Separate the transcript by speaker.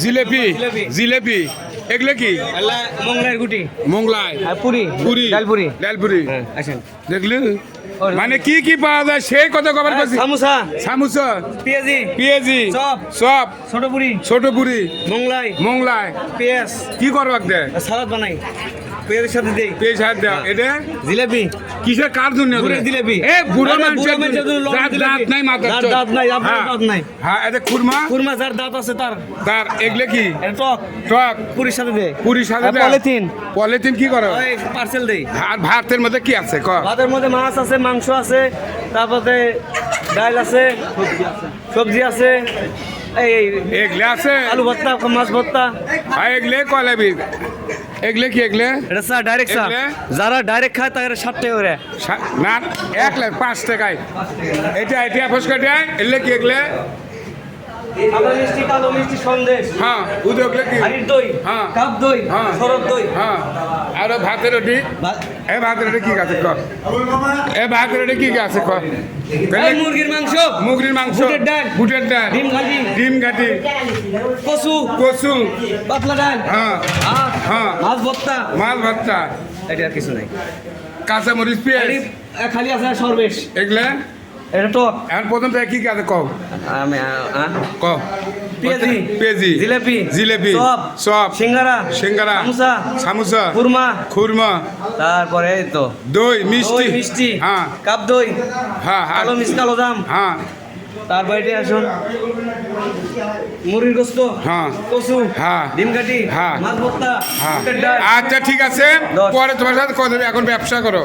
Speaker 1: জিলেপি।
Speaker 2: জিলেপি।
Speaker 1: এগুলো কি?
Speaker 2: আল্লাহ গুটি।
Speaker 1: মোংলাই।
Speaker 2: পুরি
Speaker 1: পুরি।
Speaker 2: ডালপুরি।
Speaker 1: ডালপুরি।
Speaker 2: হ্যাঁ আসেন।
Speaker 1: দেখলি? মানে কি কি পাওয়া যায় সেই কথা কবার করছি
Speaker 2: সামোসা।
Speaker 1: সামোসা।
Speaker 2: পেঁয়াজি।
Speaker 1: পেঁয়াজি।
Speaker 2: চপ।
Speaker 1: চপ।
Speaker 2: ছোট পুরি।
Speaker 1: ছোট পুরি।
Speaker 2: মোংলাই।
Speaker 1: মোংলাই।
Speaker 2: পেঁয়াজ।
Speaker 1: কি করবাক দে?
Speaker 2: সালাদ বানাই। পেঁয়াজের সাথে দেই।
Speaker 1: পেঁয়াজ হাত দেওয়া। এটা?
Speaker 2: জিলাপি।
Speaker 1: কিসের কার জন্য
Speaker 2: বুড়ির জিলেপি।
Speaker 1: এ বুড়ো মানুষের দাঁত দাঁত নাই মাথার
Speaker 2: দাঁত- নাই, আপনার
Speaker 1: হ্যাঁ।
Speaker 2: দাঁত নাই।
Speaker 1: হ্যাঁ এটা খুরমা?
Speaker 2: কুরমা যার দাঁত আছে তার।
Speaker 1: তার এগুলো কি?
Speaker 2: টক।
Speaker 1: টক।
Speaker 2: পুরির সাথে দে।
Speaker 1: পুরি সাথে
Speaker 2: আর পলিথিন।
Speaker 1: পলিথিন কি করো?
Speaker 2: পার্সেল দেই।
Speaker 1: আর ভাতের মধ্যে কি আছে? ক।
Speaker 2: ভাতের মধ্যে মাছ আছে মাংস আছে তারপরে ডাল আছে সবজি আছে। এই এই
Speaker 1: এগলে আছে?
Speaker 2: আলু ভর্তা মাছ ভর্তা।
Speaker 1: আর এগলে কলাবি এগলে কি এগলে?
Speaker 2: এটা স্যার ডাইরেক্ট স্যার? যারা ডাইরেক্ট খায় তাদের ষাট টাকা করে
Speaker 1: না এক লাখ পাঁচ টাকায়। এটা এটা ফুচকাটা এগলে কি এগলে?
Speaker 2: কালো মিষ্টি কালো মিষ্টি সন্দেশ।
Speaker 1: হ্যাঁ উদয় কি
Speaker 2: হাড়ির দই
Speaker 1: হ্যাঁ।
Speaker 2: কাপ দই
Speaker 1: হ্যাঁ।
Speaker 2: শরৎ দই।
Speaker 1: হ্যাঁ। আর ভাতের রুটি? এ ভাতের রুটি কি আছে ক এ ভাতের রুটি কি আছে ক
Speaker 2: এই মুরগির মাংস।
Speaker 1: মুগরির মাংস।
Speaker 2: বুটের ডাল।
Speaker 1: বুটের ডাল।
Speaker 2: ডিম ঘাটি
Speaker 1: ডিম ঘাটি
Speaker 2: কচু।
Speaker 1: কচু।
Speaker 2: পাতলা ডাল।
Speaker 1: হ্যাঁ। হ্যাঁ।
Speaker 2: মাছ ভর্তা।
Speaker 1: মাছ ভর্তা।
Speaker 2: এটা আর কিছু নাই।
Speaker 1: কাঁচা মরিচ পেঁয়াজ।
Speaker 2: খালি আছে সরবেশ।
Speaker 1: এগুলা?
Speaker 2: এটা টক
Speaker 1: এখন প্রথম থেকে কি কি আছে কও?
Speaker 2: আমি আহ, আহ,
Speaker 1: ক
Speaker 2: পেঁয়াজি।
Speaker 1: পেঁয়াজি।
Speaker 2: জিলেপি।
Speaker 1: জিলেপি।
Speaker 2: চপ।
Speaker 1: চপ।
Speaker 2: সিঙ্গারা।
Speaker 1: সিঙ্গারা।
Speaker 2: সামোসা।
Speaker 1: সামোসা।
Speaker 2: কুরমা
Speaker 1: খুরমা।
Speaker 2: তারপরে তো।
Speaker 1: দই মিষ্টি।
Speaker 2: মিষ্টি।
Speaker 1: হ্যাঁ।
Speaker 2: কাপ দই।
Speaker 1: হ্যাঁ আর-
Speaker 2: কালো মিষ্টি কালো দাম
Speaker 1: হ্যাঁ।
Speaker 2: তারপর এটি আসুন। মুরগির গোস্ত।
Speaker 1: হ্যাঁ।
Speaker 2: কচু।
Speaker 1: হ্যাঁ।
Speaker 2: ডিম কাটি।
Speaker 1: হ্যাঁ।
Speaker 2: মাছ ভর্তা।
Speaker 1: হ্যাঁ। আচ্ছা ঠিক আছে। পরে তোমার সাথে কথা এখন ব্যবসা করো।